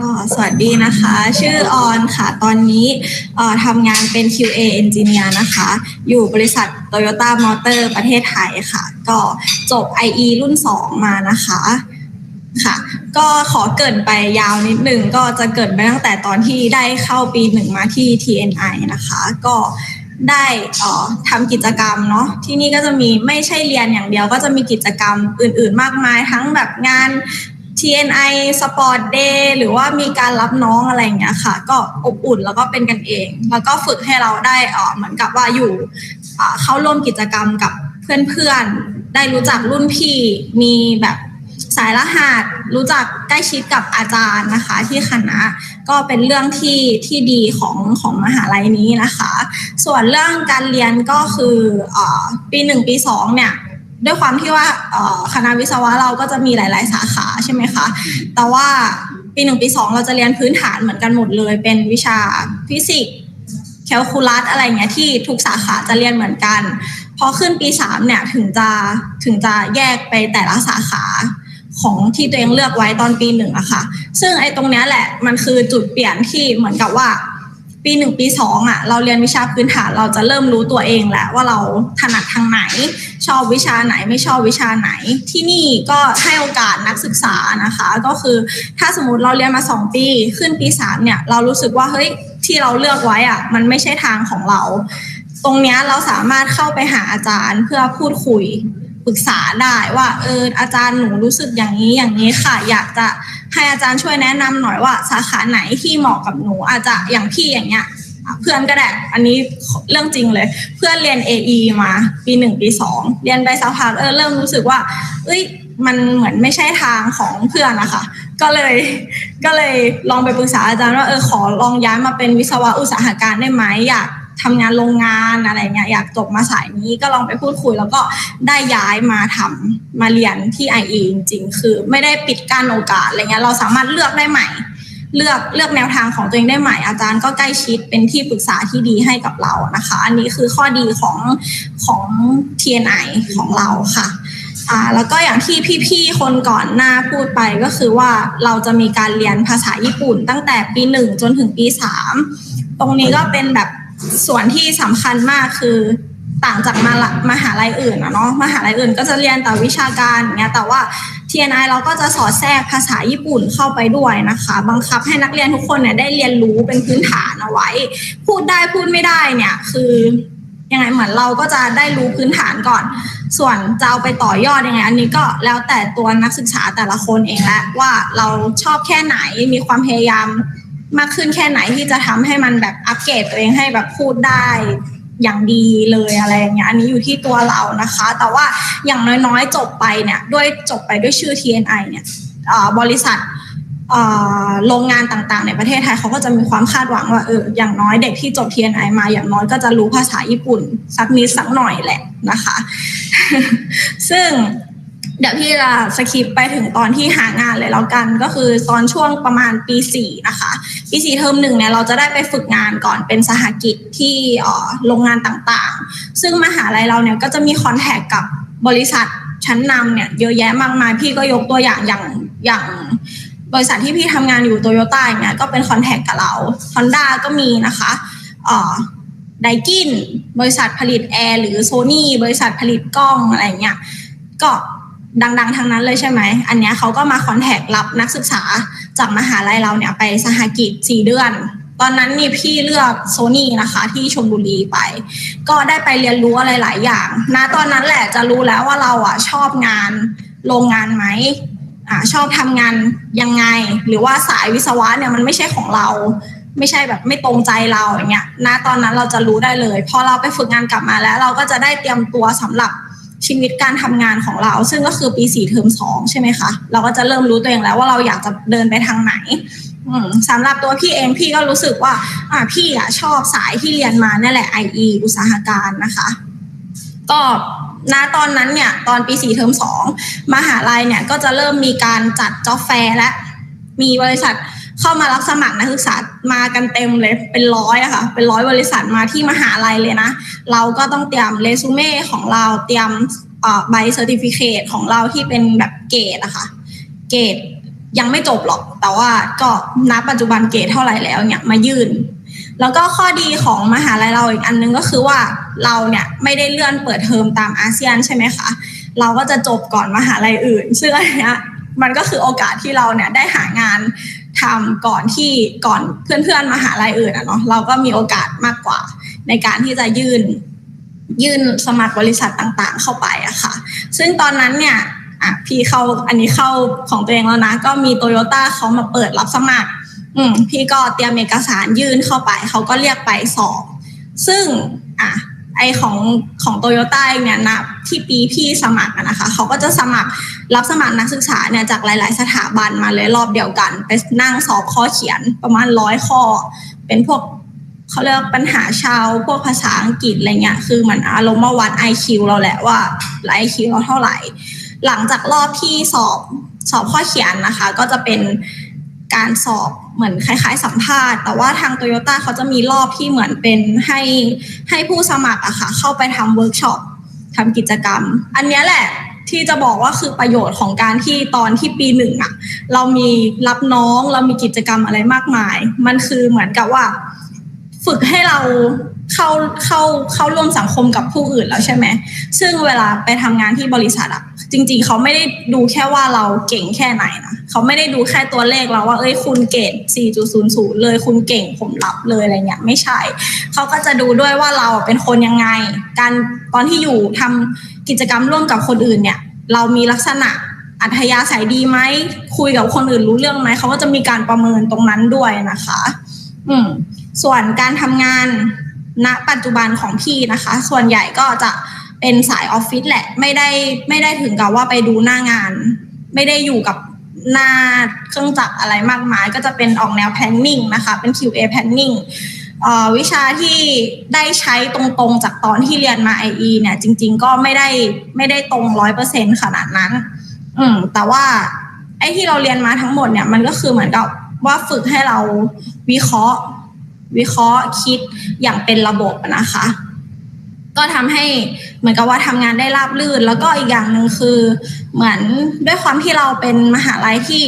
ก็สวัสดีนะคะ ชื่อออนค่ะ ตอนนี้ทำงานเป็น QA Engineer นะคะ อยู่บริษัท Toyota Motor ประเทศไทยค่ะ ก็จบ IE รุ่น 2 มานะคะค่ะ ก็ขอเกินไปยาวนิดนึง ก็จะเกินไปตั้งแต่ตอนที่ได้เข้าปีหนึ่งมาที่ TNI นะคะ ก็ได้ทำกิจกรรมเนาะที่นี่ก็จะมีไม่ใช่เรียนอย่างเดียว ก็จะมีกิจกรรมอื่น ๆ มากมาย ทั้งแบบงาน TNI Sport Day หรือว่ามีการรับน้องอะไรอย่างเงี้ยค่ะ ก็อบอุ่นแล้วก็เป็นกันเอง แล้วก็ฝึกให้เราได้เหมือนกับว่าอยู่เข้าร่วมกิจกรรมกับเพื่อนๆ ได้รู้จักรุ่นพี่มีแบบสายรหัสรู้จักใกล้ชิดกับอาจารย์นะคะ ที่คณะก็เป็นเรื่องที่ที่ดีของของมหาลัยนี้นะคะ ส่วนเรื่องการเรียนก็คืออปีหนึ่งปีสองเนี่ย ด้วยความที่ว่าเอ่อคณะวิศวะเราก็จะมีหลาย ๆ สาขาใช่ไหมคะ แต่ว่าปีหนึ่งปีสองเราจะเรียนพื้นฐานเหมือนกันหมดเลย เป็นวิชาฟิสิกส์แคลคูลัสอะไรเงี้ยที่ทุกสาขาจะเรียนเหมือนกันพอขึ้นปีสามเนี่ยถึงจะถึงจะแยกไปแต่ละสาขาของที่ตัวเองเลือกไว้ตอนปีหนึ่งอะค่ะ ซึ่งไอ้ตรงเนี้ยแหละมันคือจุดเปลี่ยนที่เหมือนกับว่า ปีหนึ่งปีสองอะเราเรียนวิชาพื้นฐานเราจะเริ่มรู้ตัวเองแหละว่าเราถนัดทางไหน ชอบวิชาไหนไม่ชอบวิชาไหน ที่นี่ก็ให้โอกาสนักศึกษานะคะ ก็คือถ้าสมมติเราเรียนมาสองปีขึ้นปีสามเนี่ยเรารู้สึกว่าเฮ้ยที่เราเลือกไว้อะมันไม่ใช่ทางของเรา ตรงนี้เราสามารถเข้าไปหาอาจารย์เพื่อพูดคุย ปรึกษาได้ว่าเอออาจารย์หนูรู้สึกอย่างนี้อย่างนี้ค่ะ อยากจะให้อาจารย์ช่วยแนะนำหน่อยว่า สาขาไหนที่เหมาะกับหนูอาจจะอย่างพี่อย่างเงี้ยเพื่อนก็ได้อันนี้เรื่องจริงเลย เพื่อนเรียน AE มาปีหนึ่งปีสองเรียนไปสักพักเออเริ่มรู้สึกว่า เอ้ยมันเหมือนไม่ใช่ทางของเพื่อนนะคะก็เลยก็เลยลองไปปรึกษาอาจารย์ว่าเออขอลองย้ายมาเป็นวิศวะอุตสาหการได้ไหมอยาก ทำงานโรงงานอะไรเงี้ยอยากจบมาสายนี้ก็ลองไปพูดคุย แล้วก็ได้ย้ายมาทำมาเรียนที่ IE จริงๆคือไม่ได้ปิดกั้นโอกาสอะไรเงี้ยเราสามารถเลือกได้ใหม่ เลือกเลือกแนวทางของตัวเองได้ใหม่อาจารย์ก็ใกล้ชิดเป็นที่ปรึกษาที่ดีให้กับเรานะคะ อันนี้คือข้อดีของของ TNI ของเราค่ะอ่าแล้วก็อย่างที่พี่ๆ คนก่อนหน้าพูดไปก็คือว่าเราจะมีการเรียนภาษาญี่ปุ่นตั้งแต่ปีหนึ่งจนถึงปีสามตรงนี้ก็เป็นแบบ ส่วนที่สำคัญมากคือต่างจากมาละมหาลัยอื่นอะเนาะมหาลัยอื่นก็จะเรียนแต่วิชาการอย่างเงี้ยแต่ว่า TNI เราก็จะสอดแทรกภาษาญี่ปุ่นเข้าไปด้วยนะคะ บังคับให้นักเรียนทุกคนเนี่ยได้เรียนรู้เป็นพื้นฐานเอาไว้ พูดได้พูดไม่ได้เนี่ยคือยังไงเหมือนเราก็จะได้รู้พื้นฐานก่อน ส่วนจะเอาไปต่อยอดยังไง อันนี้ก็แล้วแต่ตัวนักศึกษาแต่ละคนเองแหละว่าเราชอบแค่ไหนมีความพยายาม มากขึ้นแค่ไหนที่จะทำให้มันแบบอัปเกรดตัวเองให้แบบพูดได้อย่างดีเลยอะไรอย่างเงี้ยอันนี้อยู่ที่ตัวเรานะคะ แต่ว่าอย่างน้อยๆจบไปเนี่ยด้วยจบไปด้วยชื่อ TNI เนี่ยบริษัทโรงงานต่างๆ ในประเทศไทยเขาก็จะมีความคาดหวังว่าเอออย่างน้อยเด็กที่จบ TNI มาอย่างน้อยก็จะรู้ภาษาญี่ปุ่น สักนิดสักหน่อยแหละนะคะ ซึ่งเดี๋ยวพี่จะสคิปไปถึงตอนที่หางานเลยแล้วกัน ก็คือตอนช่วงประมาณปีสี่นะคะ ปีสี่เทอมหนึ่งเนี่ยเราจะได้ไปฝึกงานก่อนเป็นสหกิจที่โรงงานต่างๆ ซึ่งมหาลัยเราเนี่ยก็จะมีคอนแทคกับบริษัทชั้นนำเนี่ยเยอะแยะมากมายพี่ก็ยกตัวอย่างอย่างอย่างบริษัทที่พี่ทำงานอยู่โตโยต้าอย่างเงี้ยก็เป็นคอนแทคกับเรา Honda ก็มีนะคะไดกินบริษัทผลิตแอร์หรือโซนี่บริษัทผลิตกล้องอะไรเงี้ยก็ดังๆ ทั้งนั้นเลยใช่ไหม อันเนี้ยเขาก็มาคอนแทครับนักศึกษา จากมหาลัยเราเนี่ยไปสหกิจสี่เดือน ตอนนั้นนี่พี่เลือกโซนี่นะคะที่ชลบุรีไป ก็ได้ไปเรียนรู้อะไรหลายอย่างนะตอนนั้นแหละจะรู้แล้วว่าเราอะชอบงานโรงงานไหมอชอบทำงานยังไง หรือว่าสายวิศวะเนี่ยมันไม่ใช่ของเรา ไม่ใช่แบบไม่ตรงใจเราอย่างเงี้ยนะตอนนั้นเราจะรู้ได้เลย พอเราไปฝึกงานกลับมาแล้ว เราก็จะได้เตรียมตัวสำหรับ ชีวิตการทำงานของเรา ซึ่งก็คือปีสี่เทอมสองใช่ไหมคะ เราก็จะเริ่มรู้ตัวเองแล้วว่าเราอยากจะเดินไปทางไหนสำหรับตัวพี่เองพี่ก็รู้สึกว่า อ่าพี่อะชอบสายที่เรียนมานี่ยแหละ IE อุตสาหการนะคะ ก็ณตอนนั้นเนี่ย ตอนปีสี่เทอมสองมหาลัยเนี่ยก็จะเริ่มมีการจัดจ็อบแฟร์และมีบริษัท เข้ามารับสมัครนักศึกษามากันเต็มเลยเป็นร้อยอะค่ะ เป็นร้อยบริษัทมาที่มหาลัยเลยนะ เราก็ต้องเตรียมเรซูเม่ของเราเตรียมใบเซอร์ติฟิเคตของเราที่เป็นแบบเกรดอะค่ะ เกรดยังไม่จบหรอก แต่ว่าก็ณปัจจุบันเกรดเท่าไหร่แล้วเนี่ยมายื่น แล้วก็ข้อดีของมหาลัยเราอีกอันนึงก็คือว่าเราเนี่ยไม่ได้เลื่อนเปิดเทอมตามอาเซียนใช่ไหมคะ เราก็จะจบก่อนมหาลัยอื่น ซึ่งอันเนี้ยมันก็คือโอกาสที่เราเนี่ยได้หางาน ทำก่อนที่ก่อนเพื่อนๆมหาลัยอื่นอะเนาะเราก็มีโอกาสมากกว่า ในการที่จะยื่นยื่นสมัครบริษัทต่างๆ เข้าไปอะค่ะ ซึ่งตอนนั้นเนี่ยอะพี่เข้าอันนี้เข้าของตัวเองแล้วนะ ก็มีโตโยต้าเขามาเปิดรับสมัคร อืมพี่ก็เตรียมเอกสารยื่นเข้าไป เขาก็เรียกไปสอบ ซึ่งอะ ไอของของโตโยต้าเนี่ยนะที่ปีพี่สมัครนะคะเขาก็จะสมัครรับสมัครนักศึกษาเนี่ยจากหลาย ๆ สถาบันมาเลยรอบเดียวกัน ไปนั่งสอบข้อเขียนประมาณร้อยข้อ เป็นพวกเขาเรียกปัญหาชาว พวกภาษาอังกฤษอะไรเงี้ยคือเหมือนอารมณ์มาวัด IQ เราแหละว่าไอคิวเราเท่าไหร่ หลังจากรอบที่สอบสอบข้อเขียนนะคะ ก็จะเป็น การสอบเหมือนคล้าย ๆ สัมภาษณ์ แต่ว่าทางโตโยต้าเขาจะมีรอบที่เหมือนเป็นให้ให้ผู้สมัครอะค่ะเข้าไปทำเวิร์กช็อปทำกิจกรรม อันนี้แหละที่จะบอกว่าคือประโยชน์ของการที่ตอนที่ปีหนึ่งอะเรามีรับน้องเรามีกิจกรรมอะไรมากมาย มันคือเหมือนกับว่า ฝึกให้เราเข้าเข้าเข้าร่วมสังคมกับผู้อื่นแล้วใช่ไหมซึ่งเวลาไปทำงานที่บริษัทอะจริง ๆ เขาไม่ได้ดูแค่ว่าเราเก่งแค่ไหนนะเขาไม่ได้ดูแค่ตัวเลขเราว่า เอ้ยคุณเกรด4.00 เลยคุณเก่งผมรับเลยอะไรเงี้ยไม่ใช่ เขาก็จะดูด้วยว่าเราเป็นคนยังไง การตอนที่อยู่ทำกิจกรรมร่วมกับคนอื่นเนี่ย เรามีลักษณะอัธยาศัยดีไหมคุยกับคนอื่นรู้เรื่องไหมเขาก็จะมีการประเมินตรงนั้นด้วยนะคะ อืม ส่วนการทำงานณปัจจุบันของพี่นะคะ ส่วนใหญ่ก็จะเป็นสายออฟฟิศแหละ ไม่ได้ไม่ได้ถึงกับว่าไปดูหน้างาน ไม่ได้อยู่กับหน้าเครื่องจักรอะไรมากมาย ก็จะเป็นออกแนว planning นะคะ เป็น QA planning เอ่อวิชาที่ได้ใช้ตรงๆจากตอนที่เรียนมา IE เนี่ยจริง ๆ ก็ไม่ได้ไม่ได้ตรงร้อยเปอร์เซ็นขนาดนั้น อืม แต่ว่าไอ้ที่เราเรียนมาทั้งหมดเนี่ยมันก็คือเหมือนกับว่าฝึกให้เราวิเคราะห์ วิเคราะห์คิดอย่างเป็นระบบนะคะ ก็ทำให้เหมือนกับว่าทำงานได้ราบรื่น แล้วก็อีกอย่างหนึ่งคือ เหมือนด้วยความที่เราเป็นมหาลัยที่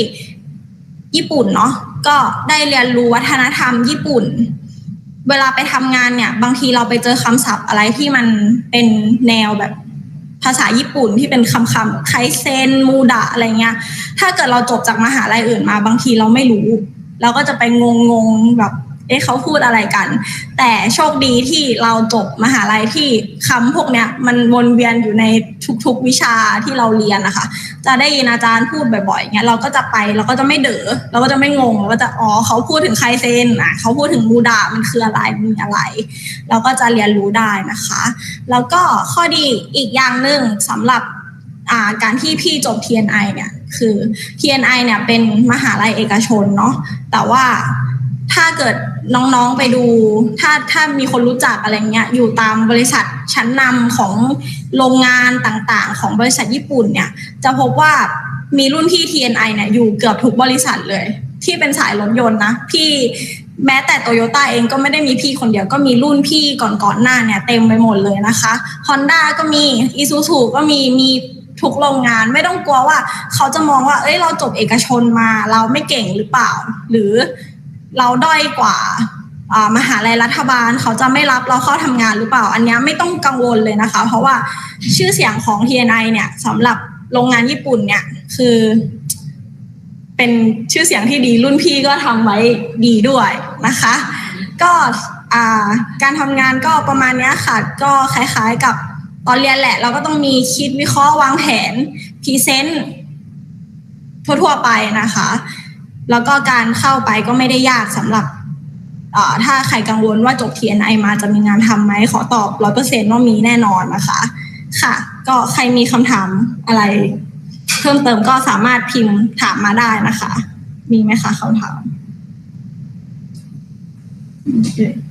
ญี่ปุ่นเนาะก็ได้เรียนรู้วัฒนธรรมญี่ปุ่น เวลาไปทำงานเนี่ย บางทีเราไปเจอคำศัพท์อะไรที่มันเป็นแนวแบบภาษาญี่ปุ่นที่เป็นคำคำไคเซนมูดะอะไรเงี้ย ถ้าเกิดเราจบจากมหาลัยอื่นมา บางทีเราไม่รู้ เราก็จะไปงงงๆแบบ เอ๊ะเขาพูดอะไรกัน แต่โชคดีที่เราจบมหาลัยที่คำพวกเนี้ย มันวนเวียนอยู่ในทุกๆวิชาที่เราเรียนนะคะ จะได้ยินอาจารย์พูดบ่อยๆเงี้ยเราก็จะไปเราก็จะไม่เด๋อเราก็จะไม่งงเราก็จะอ๋อเขาพูดถึงไคเซนอะเขาพูดถึงมูดามันคืออะไรมีอะไร เราก็จะเรียนรู้ได้นะคะ แล้วก็ข้อดีอีกอย่างหนึ่งสำหรับการที่พี่จบ TNI เนี่ยคือ TNI เนี่ยเป็นมหาลัยเอกชนเนาะแต่ว่า ถ้าเกิดน้องๆไปดู ถ้าถ้ามีคนรู้จักอะไรเงี้ย อยู่ตามบริษัทชั้นนำของโรงงานต่างๆ ของบริษัทญี่ปุ่นเนี่ย จะพบว่ามีรุ่นพี่ TNI เนี่ยอยู่เกือบทุกบริษัทเลย ที่เป็นสายรถยนต์นะพี่แม้แต่โตโยต้าเองก็ไม่ได้มีพี่คนเดียวก็มีรุ่นพี่ก่อนๆหน้าเนี่ยเต็มไปหมดเลยนะคะ Honda ก็มี Isuzu ก็มีมีทุกโรงงานไม่ต้องกลัวว่า เขาจะมองว่า เอ้ยเราจบเอกชนมาเราไม่เก่งหรือเปล่า หรือ เราด้อยกว่ามหาลัยรัฐบาลเขาจะไม่รับเราเข้าทำงานหรือเปล่า อันนี้ไม่ต้องกังวลเลยนะคะ เพราะว่าชื่อเสียงของ TNI เนี่ยสำหรับโรงงานญี่ปุ่นเนี่ยคือ เป็นชื่อเสียงที่ดีรุ่นพี่ก็ทำไว้ดีด้วยนะคะ ก็การทำงานก็ประมาณนี้ค่ะ ก็คล้ายๆกับตอนเรียนแหละ เราก็ต้องมีคิดวิเคราะห์วางแผนพรีเซนต์ทั่วๆไปนะคะ แล้วก็การเข้าไปก็ไม่ได้ยากสำหรับอ่าถ้าใครกังวลว่าจบ TNI มาจะมีงานทำไหมขอตอบร้อยเปอร์เซ็นต์ว่ามีแน่นอนนะคะ ค่ะ ก็ใครมีคำถามอะไร เพิ่มเติมก็สามารถพิมพ์ถามมาได้นะคะ มีไหมคะคำถาม Okay.